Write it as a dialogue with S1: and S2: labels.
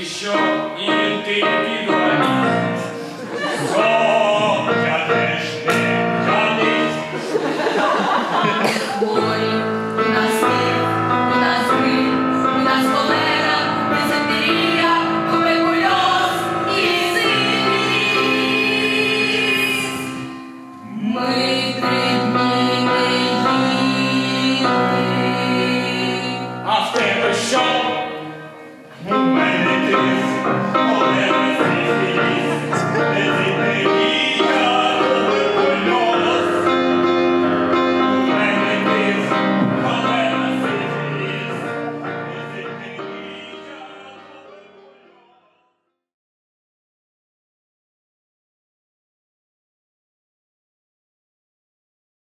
S1: еще не ты бегать.